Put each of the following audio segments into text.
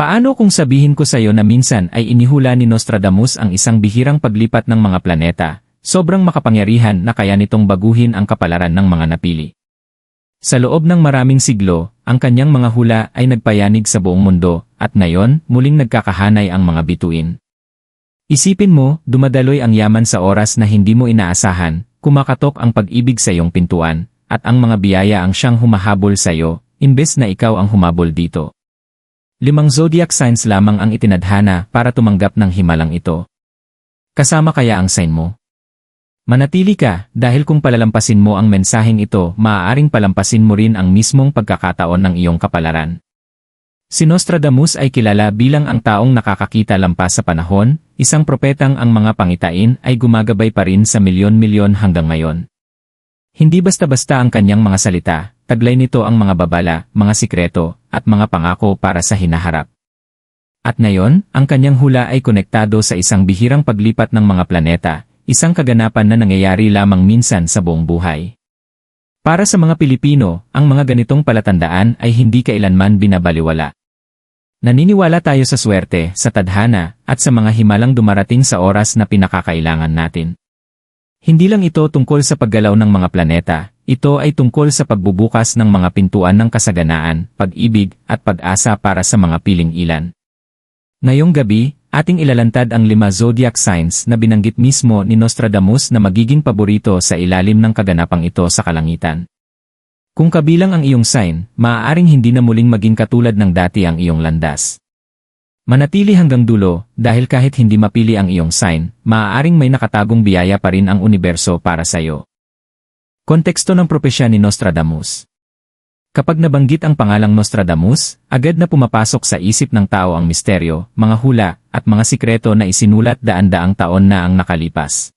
Paano kung sabihin ko sa iyo na minsan ay inihula ni Nostradamus ang isang bihirang paglipat ng mga planeta, sobrang makapangyarihan na kaya nitong baguhin ang kapalaran ng mga napili. Sa loob ng maraming siglo, ang kanyang mga hula ay nagpayanig sa buong mundo, at ngayon, muling nagkakahanay ang mga bituin. Isipin mo, dumadaloy ang yaman sa oras na hindi mo inaasahan, kumakatok ang pag-ibig sa iyong pintuan, at ang mga biyaya ang siyang humahabol sa iyo, imbes na ikaw ang humabol dito. Limang zodiac signs lamang ang itinadhana para tumanggap ng himalang ito. Kasama kaya ang sign mo? Manatili ka dahil kung palalampasin mo ang mensaheng ito, maaaring palampasin mo rin ang mismong pagkakataon ng iyong kapalaran. Si Nostradamus ay kilala bilang ang taong nakakakita lampas sa panahon, isang propetang ang mga pangitain ay gumagabay pa rin sa milyon-milyon hanggang ngayon. Hindi basta-basta ang kanyang mga salita, taglay nito ang mga babala, mga sikreto, at mga pangako para sa hinaharap. At ngayon, ang kanyang hula ay konektado sa isang bihirang paglipat ng mga planeta, isang kaganapan na nangyayari lamang minsan sa buong buhay. Para sa mga Pilipino, ang mga ganitong palatandaan ay hindi kailanman binabaliwala. Naniniwala tayo sa swerte, sa tadhana, at sa mga himalang dumarating sa oras na pinakakailangan natin. Hindi lang ito tungkol sa paggalaw ng mga planeta, ito ay tungkol sa pagbubukas ng mga pintuan ng kasaganaan, pag-ibig, at pag-asa para sa mga piling ilan. Ngayong gabi, ating ilalantad ang lima zodiac signs na binanggit mismo ni Nostradamus na magiging paborito sa ilalim ng kaganapang ito sa kalangitan. Kung kabilang ang iyong sign, maaaring hindi na muling maging katulad ng dati ang iyong landas. Manatili hanggang dulo, dahil kahit hindi mapili ang iyong sign, maaaring may nakatagong biyaya pa rin ang universo para sa iyo. Konteksto ng propesya ni Nostradamus Kapag nabanggit ang pangalang Nostradamus, agad na pumapasok sa isip ng tao ang misteryo, mga hula, at mga sikreto na isinulat daan-daang taon na ang nakalipas.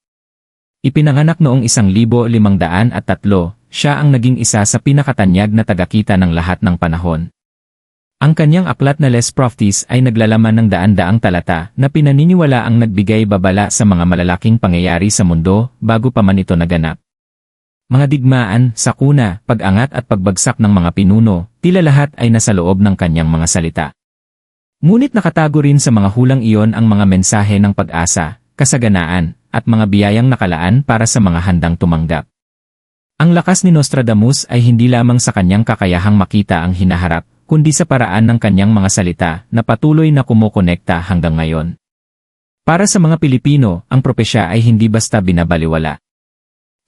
Ipinanganak noong isang libo limang daan at tatlo, siya ang naging isa sa pinakatanyag na tagakita ng lahat ng panahon. Ang kanyang aklat na Les Prophecies ay naglalaman ng daan-daang talata na pinaniniwala ang nagbigay babala sa mga malalaking pangyayari sa mundo bago pa man ito naganap. Mga digmaan, sakuna, pag-angat at pagbagsak ng mga pinuno, tila lahat ay nasa loob ng kanyang mga salita. Ngunit nakatago rin sa mga hulang iyon ang mga mensahe ng pag-asa, kasaganaan, at mga biyayang nakalaan para sa mga handang tumanggap. Ang lakas ni Nostradamus ay hindi lamang sa kanyang kakayahang makita ang hinaharap, kundi sa paraan ng kanyang mga salita na patuloy na kumukonekta hanggang ngayon. Para sa mga Pilipino, ang propesya ay hindi basta binabaliwala.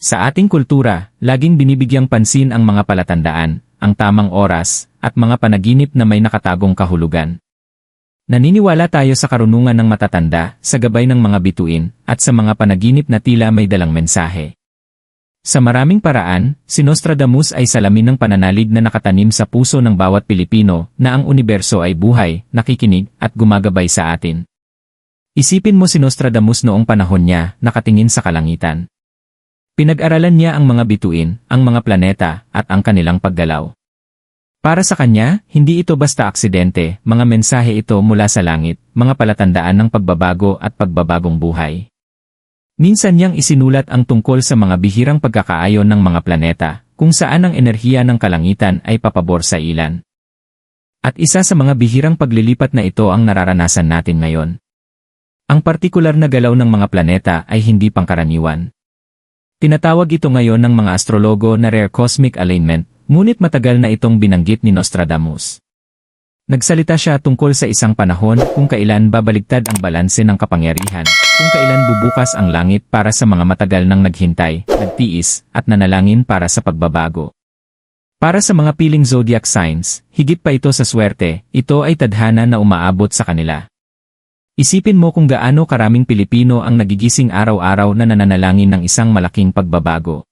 Sa ating kultura, laging binibigyang pansin ang mga palatandaan, ang tamang oras, at mga panaginip na may nakatagong kahulugan. Naniniwala tayo sa karunungan ng matatanda, sa gabay ng mga bituin, at sa mga panaginip na tila may dalang mensahe. Sa maraming paraan, si Nostradamus ay salamin ng pananalig na nakatanim sa puso ng bawat Pilipino na ang universo ay buhay, nakikinig, at gumagabay sa atin. Isipin mo si Nostradamus noong panahon niya, nakatingin sa kalangitan. Pinag-aralan niya ang mga bituin, ang mga planeta, at ang kanilang paggalaw. Para sa kanya, hindi ito basta aksidente, mga mensahe ito mula sa langit, mga palatandaan ng pagbabago at pagbabagong buhay. Minsan niyang isinulat ang tungkol sa mga bihirang pagkakaayon ng mga planeta, kung saan ang enerhiya ng kalangitan ay papabor sa ilan. At isa sa mga bihirang paglilipat na ito ang nararanasan natin ngayon. Ang partikular na galaw ng mga planeta ay hindi pangkaraniwan. Tinatawag ito ngayon ng mga astrologo na rare cosmic alignment, ngunit matagal na itong binanggit ni Nostradamus. Nagsalita siya tungkol sa isang panahon kung kailan babaligtad ang balanse ng kapangyarihan, kung kailan bubukas ang langit para sa mga matagal nang naghintay, nagtiis, at nanalangin para sa pagbabago. Para sa mga piling zodiac signs, higit pa ito sa swerte, ito ay tadhana na umaabot sa kanila. Isipin mo kung gaano karaming Pilipino ang nagigising araw-araw na nananalangin ng isang malaking pagbabago.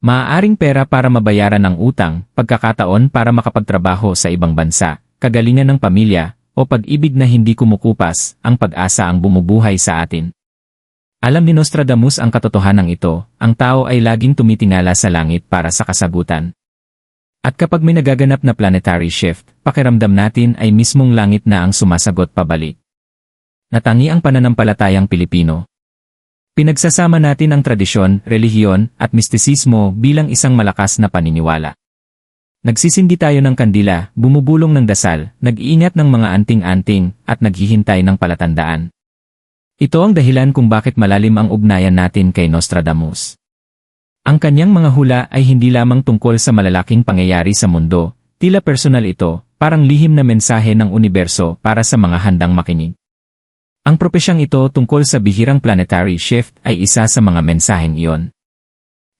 Maaaring pera para mabayaran ang utang, pagkakataon para makapagtrabaho sa ibang bansa, kagalingan ng pamilya, o pag-ibig na hindi kumukupas, ang pag-asa ang bumubuhay sa atin. Alam ni Nostradamus ang katotohanan ito, ang tao ay laging tumitingala sa langit para sa kasagutan. At kapag may nagaganap na planetary shift, pakiramdam natin ay mismong langit na ang sumasagot pabalik. Natangi ang pananampalatayang Pilipino. Pinagsasama natin ang tradisyon, relihiyon, at mistisismo bilang isang malakas na paniniwala. Nagsisindi tayo ng kandila, bumubulong ng dasal, nag-iingat ng mga anting-anting, at naghihintay ng palatandaan. Ito ang dahilan kung bakit malalim ang ugnayan natin kay Nostradamus. Ang kanyang mga hula ay hindi lamang tungkol sa malalaking pangyayari sa mundo, tila personal ito, parang lihim na mensahe ng universo para sa mga handang makinig. Ang propesyang ito tungkol sa bihirang planetary shift ay isa sa mga mensaheng iyon.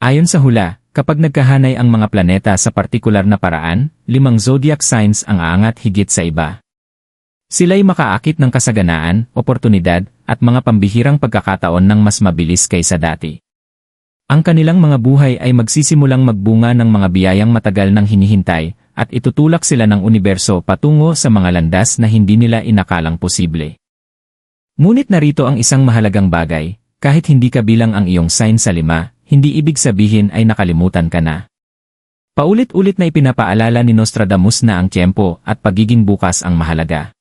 Ayon sa hula, kapag nagkahanay ang mga planeta sa partikular na paraan, limang zodiac signs ang aangat higit sa iba. Sila'y makaakit ng kasaganaan, oportunidad, at mga pambihirang pagkakataon ng mas mabilis kaysa dati. Ang kanilang mga buhay ay magsisimulang magbunga ng mga biyayang matagal nang hinihintay, at itutulak sila ng universo patungo sa mga landas na hindi nila inakalang posible. Ngunit narito ang isang mahalagang bagay, kahit hindi kabilang ang iyong sign sa lima, hindi ibig sabihin ay nakalimutan ka na. Paulit-ulit na ipinapaalala ni Nostradamus na ang tiyempo at pagiging bukas ang mahalaga.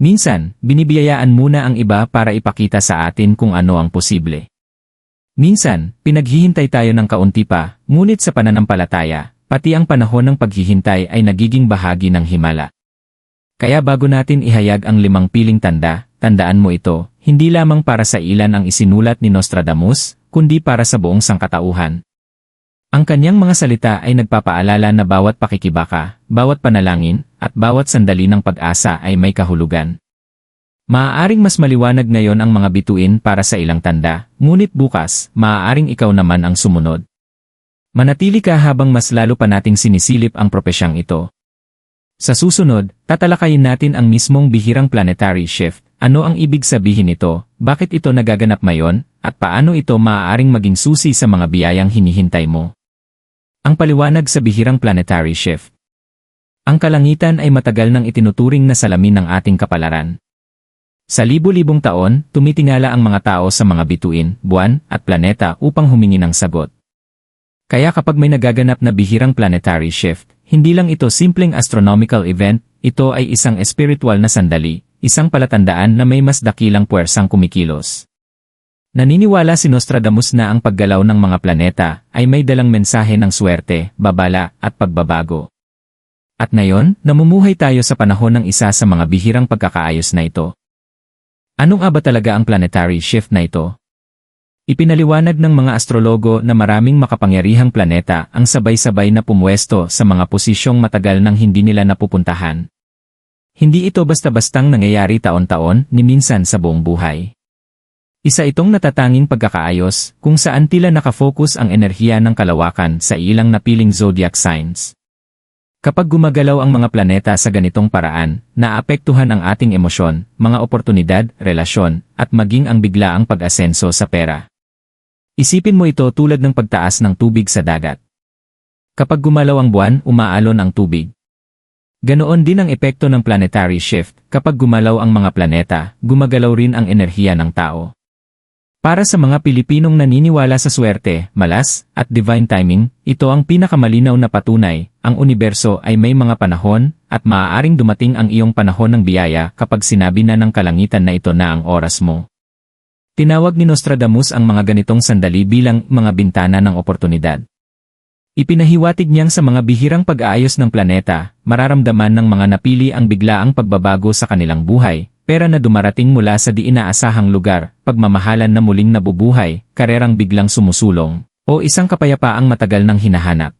Minsan, binibiyayaan muna ang iba para ipakita sa atin kung ano ang posible. Minsan, pinaghihintay tayo ng kaunti pa, ngunit sa pananampalataya, pati ang panahon ng paghihintay ay nagiging bahagi ng himala. Kaya bago natin ihayag ang limang piling tanda, Tandaan mo ito, hindi lamang para sa ilan ang isinulat ni Nostradamus, kundi para sa buong sangkatauhan. Ang kanyang mga salita ay nagpapaalala na bawat pakikibaka, bawat panalangin, at bawat sandali ng pag-asa ay may kahulugan. Maaaring mas maliwanag ngayon ang mga bituin para sa ilang tanda, ngunit bukas, maaaring ikaw naman ang sumunod. Manatili ka habang mas lalo pa nating sinisilip ang propesyang ito. Sa susunod, tatalakayin natin ang mismong bihirang planetary shift, ano ang ibig sabihin nito, bakit ito nagaganap ngayon, at paano ito maaaring maging susi sa mga biyayang hinihintay mo. Ang paliwanag sa bihirang planetary shift. Ang kalangitan ay matagal nang itinuturing na salamin ng ating kapalaran. Sa libo-libong taon, tumitingala ang mga tao sa mga bituin, buwan, at planeta upang humingi ng sagot. Kaya kapag may nagaganap na bihirang planetary shift, hindi lang ito simpleng astronomical event, ito ay isang espiritual na sandali, isang palatandaan na may mas dakilang puwersang kumikilos. Naniniwala si Nostradamus na ang paggalaw ng mga planeta ay may dalang mensahe ng swerte, babala, at pagbabago. At ngayon, namumuhay tayo sa panahon ng isa sa mga bihirang pagkakaayos na ito. Anong aba talaga ang planetary shift na ito? Ipinaliwanag ng mga astrologo na maraming makapangyarihang planeta ang sabay-sabay na pumwesto sa mga posisyong matagal nang hindi nila napupuntahan. Hindi ito basta-bastang nangyayari taon-taon ni minsan sa buong buhay. Isa itong natatanging pagkakaayos kung saan tila nakafocus ang enerhiya ng kalawakan sa ilang napiling zodiac signs. Kapag gumagalaw ang mga planeta sa ganitong paraan, naapektuhan ang ating emosyon, mga oportunidad, relasyon, at maging ang biglaang pag-asenso sa pera. Isipin mo ito tulad ng pagtaas ng tubig sa dagat. Kapag gumalaw ang buwan, umaalon ang tubig. Ganoon din ang epekto ng planetary shift, kapag gumalaw ang mga planeta, gumagalaw rin ang enerhiya ng tao. Para sa mga Pilipinong naniniwala sa swerte, malas, at divine timing, ito ang pinakamalinaw na patunay, ang universo ay may mga panahon, at maaaring dumating ang iyong panahon ng biyaya kapag sinabi na ng kalangitan na ito na ang oras mo. Tinawag ni Nostradamus ang mga ganitong sandali bilang mga bintana ng oportunidad. Ipinahiwatig niyang sa mga bihirang pag-aayos ng planeta, mararamdaman ng mga napili ang biglaang pagbabago sa kanilang buhay, pera na dumarating mula sa di inaasahang lugar, pagmamahalan na muling nabubuhay, karerang biglang sumusulong, o isang kapayapaang matagal nang hinahanap.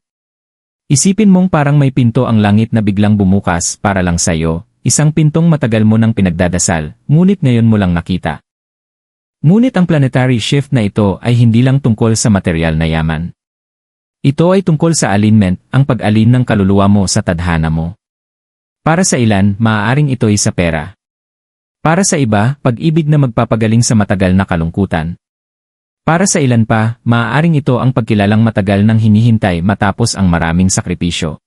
Isipin mong parang may pinto ang langit na biglang bumukas para lang sa'yo, isang pintong matagal mo nang pinagdadasal, ngunit ngayon mo lang nakita. Ngunit ang planetary shift na ito ay hindi lang tungkol sa material na yaman. Ito ay tungkol sa alignment, ang pag-alin ng kaluluwa mo sa tadhana mo. Para sa ilan, maaaring ito ay sa pera. Para sa iba, pag-ibig na magpapagaling sa matagal na kalungkutan. Para sa ilan pa, maaaring ito ang pagkilalang matagal nang hinihintay matapos ang maraming sakripisyo.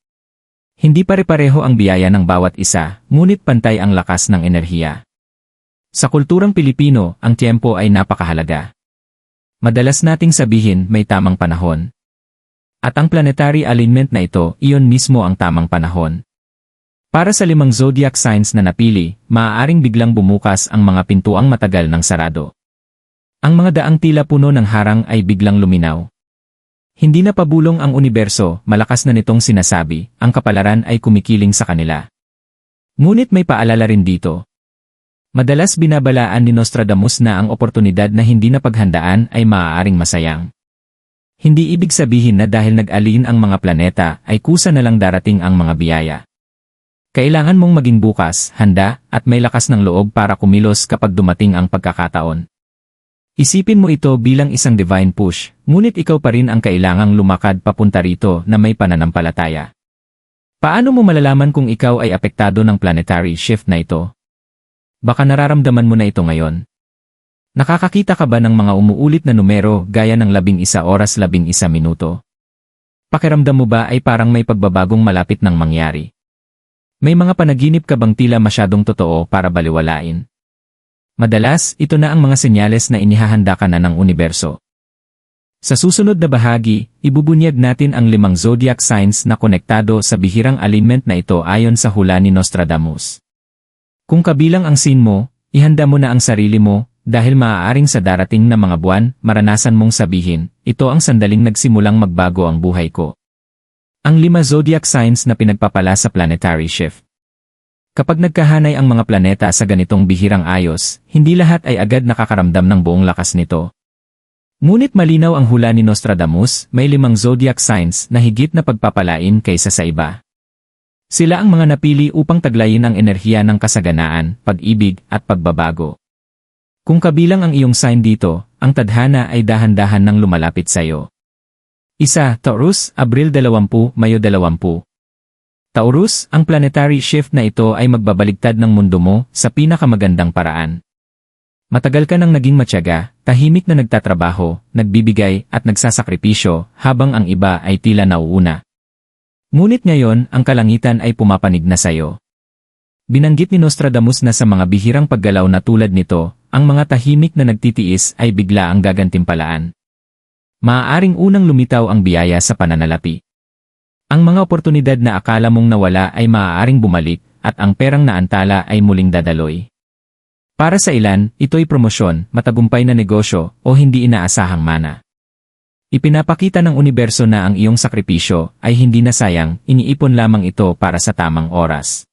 Hindi pare-pareho ang biyaya ng bawat isa, ngunit pantay ang lakas ng enerhiya. Sa kulturang Pilipino, ang tiempo ay napakahalaga. Madalas nating sabihin may tamang panahon. At ang planetary alignment na ito, iyon mismo ang tamang panahon. Para sa limang zodiac signs na napili, maaaring biglang bumukas ang mga pintuang matagal ng sarado. Ang mga daang tila puno ng harang ay biglang luminaw. Hindi na pabulong ang universo, malakas na nitong sinasabi, ang kapalaran ay kumikiling sa kanila. Ngunit may paalala rin dito. Madalas binabalaan ni Nostradamus na ang oportunidad na hindi na paghandaan ay maaaring masayang. Hindi ibig sabihin na dahil nag-alin ang mga planeta ay kusa na lang darating ang mga biyaya. Kailangan mong maging bukas, handa, at may lakas ng loob para kumilos kapag dumating ang pagkakataon. Isipin mo ito bilang isang divine push, ngunit ikaw pa rin ang kailangang lumakad papunta rito na may pananampalataya. Paano mo malalaman kung ikaw ay apektado ng planetary shift na ito? Baka nararamdaman mo na ito ngayon. Nakakakita ka ba ng mga umuulit na numero gaya ng labing isa oras labing isa minuto? Pakiramdam mo ba ay parang may pagbabagong malapit ng mangyari? May mga panaginip ka bang tila masyadong totoo para baliwalain? Madalas, ito na ang mga senyales na inihahanda ka na ng universo. Sa susunod na bahagi, ibubunyag natin ang limang zodiac signs na konektado sa bihirang alignment na ito ayon sa hula ni Nostradamus. Kung kabilang ang sin mo, ihanda mo na ang sarili mo, dahil maaaring sa darating na mga buwan, maranasan mong sabihin, ito ang sandaling nagsimulang magbago ang buhay ko. Ang lima zodiac signs na pinagpapala sa planetary shift. Kapag nagkahanay ang mga planeta sa ganitong bihirang ayos, hindi lahat ay agad nakakaramdam ng buong lakas nito. Ngunit malinaw ang hula ni Nostradamus, may limang zodiac signs na higit na pagpapalain kaysa sa iba. Sila ang mga napili upang taglayin ang enerhiya ng kasaganaan, pag-ibig, at pagbabago. Kung kabilang ang iyong sign dito, ang tadhana ay dahan-dahan nang lumalapit sa iyo. Isa, Taurus, Abril 20, Mayo 20. Taurus, ang planetary shift na ito ay magbabaligtad ng mundo mo sa pinakamagandang paraan. Matagal ka nang naging matyaga, tahimik na nagtatrabaho, nagbibigay at nagsasakripisyo habang ang iba ay tila nauuna. Ngunit ngayon, ang kalangitan ay pumapanig na sayo. Binanggit ni Nostradamus na sa mga bihirang paggalaw na tulad nito, ang mga tahimik na nagtitiis ay bigla ang gagantimpalaan. Maaaring unang lumitaw ang biyaya sa pananalapi. Ang mga oportunidad na akala mong nawala ay maaaring bumalik at ang perang naantala ay muling dadaloy. Para sa ilan, ito'y promosyon, matagumpay na negosyo o hindi inaasahang mana. Ipinapakita ng universo na ang iyong sakripisyo ay hindi na sayang, iniipon lamang ito para sa tamang oras.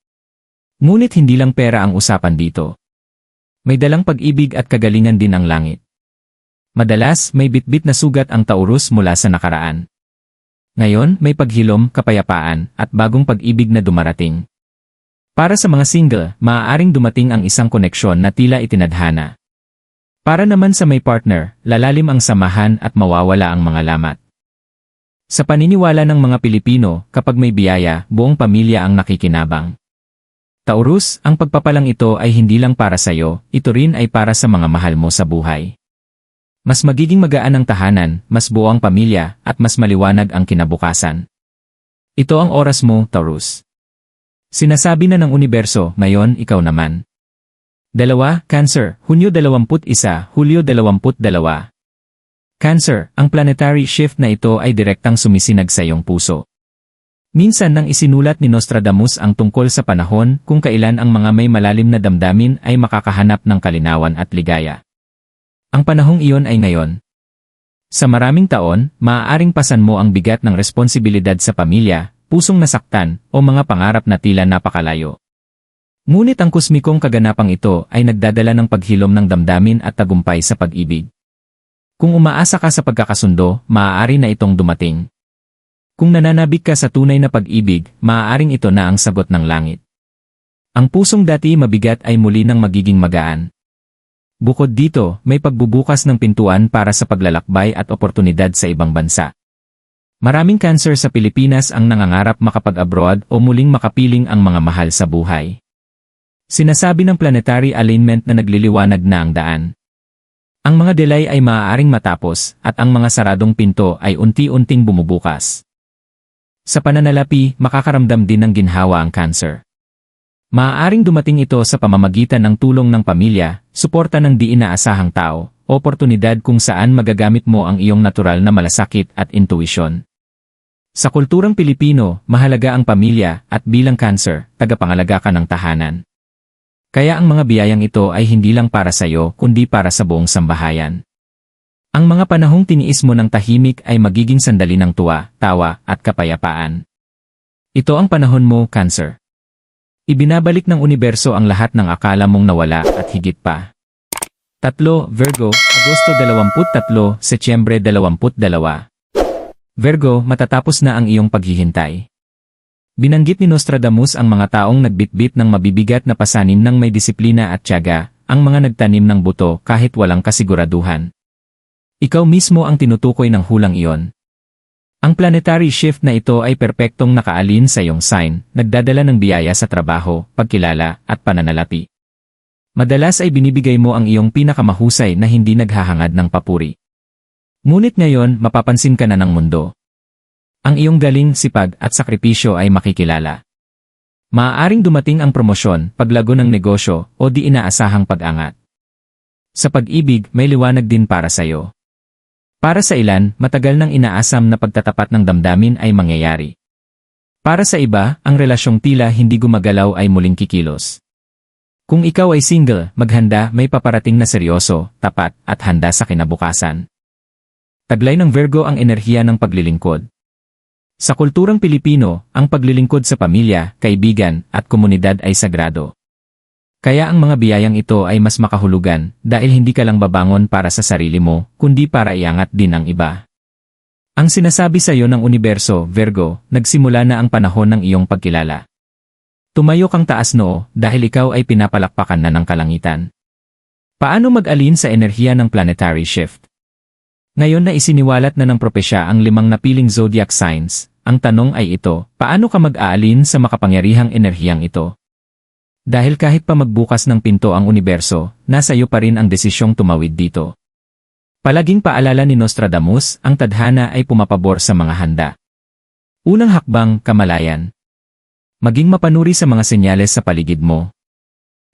Ngunit hindi lang pera ang usapan dito. May dalang pag-ibig at kagalingan din ang langit. Madalas, may bitbit na sugat ang Taurus mula sa nakaraan. Ngayon, may paghilom, kapayapaan, at bagong pag-ibig na dumarating. Para sa mga single, maaaring dumating ang isang koneksyon na tila itinadhana. Para naman sa may partner, lalalim ang samahan at mawawala ang mga lamat. Sa paniniwala ng mga Pilipino, kapag may biyaya, buong pamilya ang nakikinabang. Taurus, ang pagpapalang ito ay hindi lang para sa iyo, ito rin ay para sa mga mahal mo sa buhay. Mas magiging magaan ang tahanan, mas buo ang pamilya, at mas maliwanag ang kinabukasan. Ito ang oras mo, Taurus. Sinasabi na ng universo, ngayon ikaw naman. Dalawa, Cancer, Hunyo 21, Hulyo 22. Cancer, ang planetary shift na ito ay direktang sumisinag sa iyong puso. Minsan nang isinulat ni Nostradamus ang tungkol sa panahon kung kailan ang mga may malalim na damdamin ay makakahanap ng kalinawan at ligaya. Ang panahong iyon ay ngayon. Sa maraming taon, maaaring pasan mo ang bigat ng responsibilidad sa pamilya, pusong nasaktan, o mga pangarap na tila napakalayo. Ngunit ang kusmikong kaganapang ito ay nagdadala ng paghilom ng damdamin at tagumpay sa pag-ibig. Kung umaasa ka sa pagkakasundo, maaari na itong dumating. Kung nananabik ka sa tunay na pag-ibig, maaaring ito na ang sagot ng langit. Ang pusong dati mabigat ay muli nang magiging magaan. Bukod dito, may pagbubukas ng pintuan para sa paglalakbay at oportunidad sa ibang bansa. Maraming cancer sa Pilipinas ang nangangarap makapag-abroad o muling makapiling ang mga mahal sa buhay. Sinasabi ng planetary alignment na nagliliwanag na ang daan. Ang mga delay ay maaaring matapos at ang mga saradong pinto ay unti-unting bumubukas. Sa pananalapi, makakaramdam din ng ginhawa ang cancer. Maaaring dumating ito sa pamamagitan ng tulong ng pamilya, suporta ng di inaasahang tao, oportunidad kung saan magagamit mo ang iyong natural na malasakit at intuisyon. Sa kulturang Pilipino, mahalaga ang pamilya at bilang cancer, tagapangalaga ka ng tahanan. Kaya ang mga biyayang ito ay hindi lang para sa iyo kundi para sa buong sambahayan. Ang mga panahong tiniis mo ng tahimik ay magiging sandali ng tuwa, tawa, at kapayapaan. Ito ang panahon mo, Cancer. Ibinabalik ng universo ang lahat ng akala mong nawala at higit pa. Tatlo, Virgo, Agosto 23, Setyembre 22. Virgo, matatapos na ang iyong paghihintay. Binanggit ni Nostradamus ang mga taong nagbitbit ng mabibigat na pasanin ng may disiplina at tiyaga, ang mga nagtanim ng buto kahit walang kasiguraduhan. Ikaw mismo ang tinutukoy ng hulang iyon. Ang planetary shift na ito ay perpektong nakaalin sa iyong sign, nagdadala ng biyaya sa trabaho, pagkilala, at pananalapi. Madalas ay binibigay mo ang iyong pinakamahusay na hindi naghahangad ng papuri. Ngunit ngayon, mapapansin ka na ng mundo. Ang iyong galing, sipag, at sakripisyo ay makikilala. Maaaring dumating ang promosyon, paglago ng negosyo, o di inaasahang pag-angat. Sa pag-ibig, may liwanag din para sa iyo. Para sa ilan, matagal nang inaasam na pagtatapat ng damdamin ay mangyayari. Para sa iba, ang relasyong tila hindi gumagalaw ay muling kikilos. Kung ikaw ay single, maghanda may paparating na seryoso, tapat, at handa sa kinabukasan. Taglay ng Virgo ang enerhiya ng paglilingkod. Sa kulturang Pilipino, ang paglilingkod sa pamilya, kaibigan, at komunidad ay sagrado. Kaya ang mga biyayang ito ay mas makahulugan dahil hindi ka lang babangon para sa sarili mo, kundi para iangat din ang iba. Ang sinasabi sa iyo ng universo, Virgo, nagsimula na ang panahon ng iyong pagkilala. Tumayo kang taas noo dahil ikaw ay pinapalakpakan na ng kalangitan. Paano mag-alin sa enerhiya ng planetary shift? Ngayon na isiniwalat na ng propesya ang limang napiling zodiac signs, ang tanong ay ito, paano ka mag-aalin sa makapangyarihang enerhiyang ito? Dahil kahit pa magbukas ng pinto ang universo, nasa iyo pa rin ang desisyong tumawid dito. Palaging paalala ni Nostradamus, ang tadhana ay pumapabor sa mga handa. Unang hakbang, kamalayan. Maging mapanuri sa mga senyales sa paligid mo.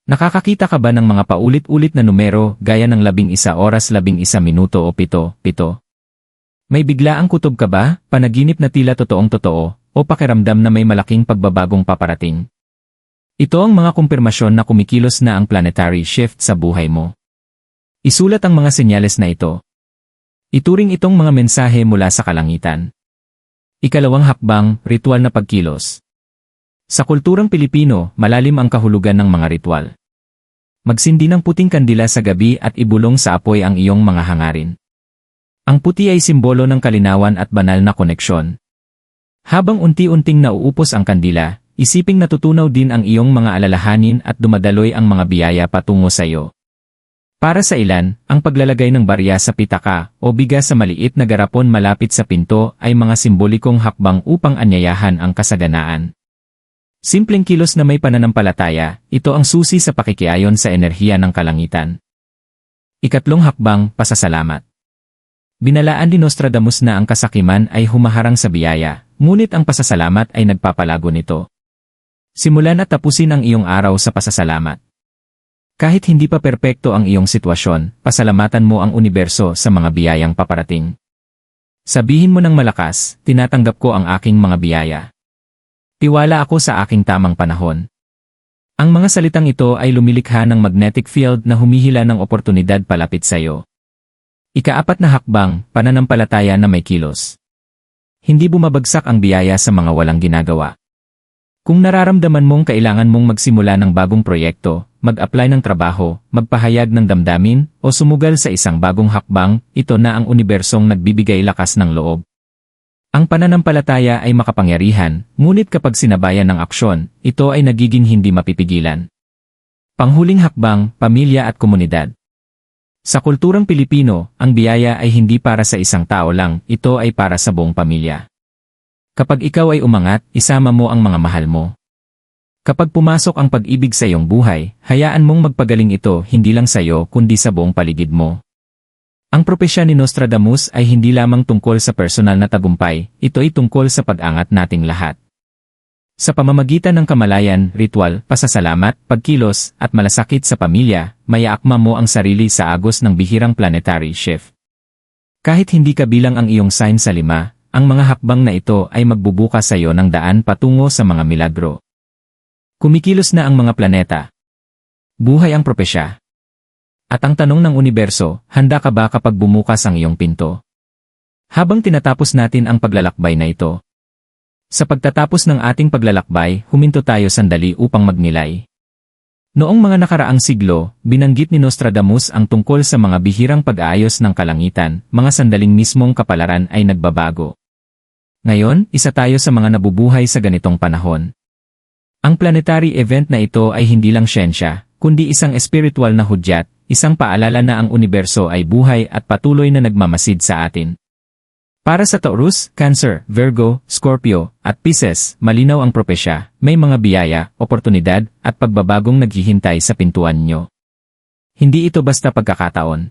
Nakakakita ka ba ng mga paulit-ulit na numero gaya ng labing isa oras labing isa minuto o pito, pito? May bigla ang kutob ka ba, panaginip na tila totoong totoo, o pakiramdam na may malaking pagbabagong paparating? Ito ang mga kumpirmasyon na kumikilos na ang planetary shift sa buhay mo. Isulat ang mga senyales na ito. Ituring itong mga mensahe mula sa kalangitan. Ikalawang hakbang, ritual na pagkilos. Sa kulturang Pilipino, malalim ang kahulugan ng mga ritual. Magsindi ng puting kandila sa gabi at ibulong sa apoy ang iyong mga hangarin. Ang puti ay simbolo ng kalinawan at banal na koneksyon. Habang unti-unting nauupos ang kandila, Isiping natutunaw din ang iyong mga alalahanin at dumadaloy ang mga biyaya patungo sa iyo. Para sa ilan, ang paglalagay ng barya sa pitaka o bigas sa maliit na garapon malapit sa pinto ay mga simbolikong hakbang upang anyayahan ang kasaganaan. Simpleng kilos na may pananampalataya, ito ang susi sa pakikiayon sa enerhiya ng kalangitan. Ikatlong hakbang, pasasalamat. Binalaan ni Nostradamus na ang kasakiman ay humaharang sa biyaya, ngunit ang pasasalamat ay nagpapalago nito. Simulan at tapusin ang iyong araw sa pasasalamat. Kahit hindi pa perpekto ang iyong sitwasyon, pasalamatan mo ang universo sa mga biyayang paparating. Sabihin mo ng malakas, tinatanggap ko ang aking mga biyaya. Tiwala ako sa aking tamang panahon. Ang mga salitang ito ay lumilikha ng magnetic field na humihila ng oportunidad palapit sa iyo. Ikaapat na hakbang, pananampalataya na may kilos. Hindi bumabagsak ang biyaya sa mga walang ginagawa. Kung nararamdaman mong kailangan mong magsimula ng bagong proyekto, mag-apply ng trabaho, magpahayag ng damdamin, o sumugal sa isang bagong hakbang, ito na ang unibersong nagbibigay lakas ng loob. Ang pananampalataya ay makapangyarihan, ngunit kapag sinabayan ng aksyon, ito ay nagiging hindi mapipigilan. Panghuling hakbang, pamilya at komunidad. Sa kulturang Pilipino, ang biyaya ay hindi para sa isang tao lang, ito ay para sa buong pamilya. Kapag ikaw ay umangat, isama mo ang mga mahal mo. Kapag pumasok ang pag-ibig sa iyong buhay, hayaan mong magpagaling ito hindi lang sa iyo kundi sa buong paligid mo. Ang propesya ni Nostradamus ay hindi lamang tungkol sa personal na tagumpay, ito ay tungkol sa pag-angat nating lahat. Sa pamamagitan ng kamalayan, ritual, pasasalamat, pagkilos, at malasakit sa pamilya, mayaakma mo ang sarili sa agos ng bihirang planetary shift. Kahit hindi kabilang ang iyong sign sa lima, ang mga hakbang na ito ay magbubukas sa iyo ng daan patungo sa mga milagro. Kumikilos na ang mga planeta. Buhay ang propesya. At ang tanong ng universo, handa ka ba kapag bumukas ang iyong pinto? Habang tinatapos natin ang paglalakbay na ito. Sa pagtatapos ng ating paglalakbay, huminto tayo sandali upang magnilay. Noong mga nakaraang siglo, binanggit ni Nostradamus ang tungkol sa mga bihirang pag-aayos ng kalangitan, mga sandaling mismong kapalaran ay nagbabago. Ngayon, isa tayo sa mga nabubuhay sa ganitong panahon. Ang planetary event na ito ay hindi lang siyensya, kundi isang espiritual na hudyat, isang paalala na ang universo ay buhay at patuloy na nagmamasid sa atin. Para sa Taurus, Cancer, Virgo, Scorpio, at Pisces, malinaw ang propesya, may mga biyaya, oportunidad, at pagbabagong naghihintay sa pintuan nyo. Hindi ito basta pagkakataon.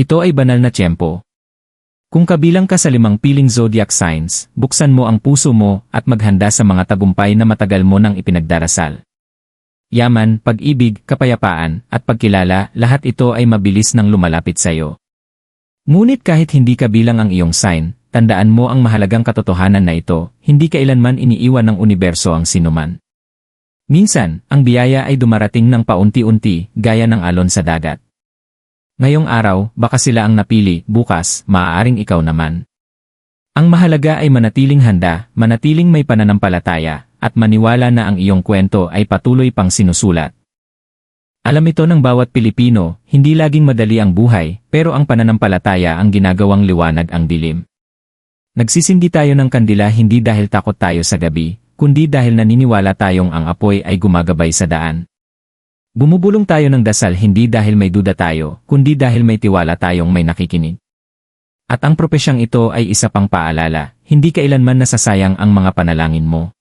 Ito ay banal na tiyempo. Kung kabilang ka sa limang piling zodiac signs, buksan mo ang puso mo at maghanda sa mga tagumpay na matagal mo nang ipinagdarasal. Yaman, pag-ibig, kapayapaan, at pagkilala, lahat ito ay mabilis nang lumalapit sa iyo. Ngunit kahit hindi kabilang ang iyong sign, tandaan mo ang mahalagang katotohanan na ito, hindi kailanman iniiwan ng universo ang sinuman. Minsan, ang biyaya ay dumarating ng paunti-unti, gaya ng alon sa dagat. Ngayong araw, baka sila ang napili, bukas, maaaring ikaw naman. Ang mahalaga ay manatiling handa, manatiling may pananampalataya, at maniwala na ang iyong kwento ay patuloy pang sinusulat. Alam ito ng bawat Pilipino, hindi laging madali ang buhay, pero ang pananampalataya ang ginagawang liwanag ang dilim. Nagsisindi tayo ng kandila hindi dahil takot tayo sa gabi, kundi dahil naniniwala tayong ang apoy ay gumagabay sa daan. Bumubulong tayo ng dasal hindi dahil may duda tayo, kundi dahil may tiwala tayong may nakikinig. At ang propesyang ito ay isa pang paalala, hindi kailanman nasasayang ang mga panalangin mo.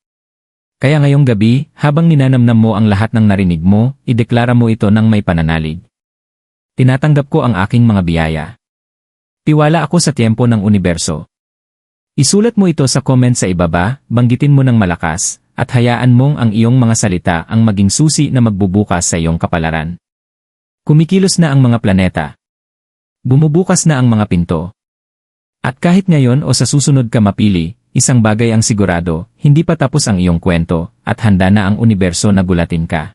Kaya ngayong gabi, habang ninanamnam mo ang lahat ng narinig mo, ideklara mo ito ng may pananalig. Tinatanggap ko ang aking mga biyaya. Tiwala ako sa tiempo ng universo. Isulat mo ito sa comment sa ibaba, banggitin mo ng malakas, at hayaan mong ang iyong mga salita ang maging susi na magbubukas sa iyong kapalaran. Kumikilos na ang mga planeta. Bumubukas na ang mga pinto. At kahit ngayon o sa susunod ka mapili, Isang bagay ang sigurado, hindi pa tapos ang iyong kwento, at handa na ang universo na gulatin ka.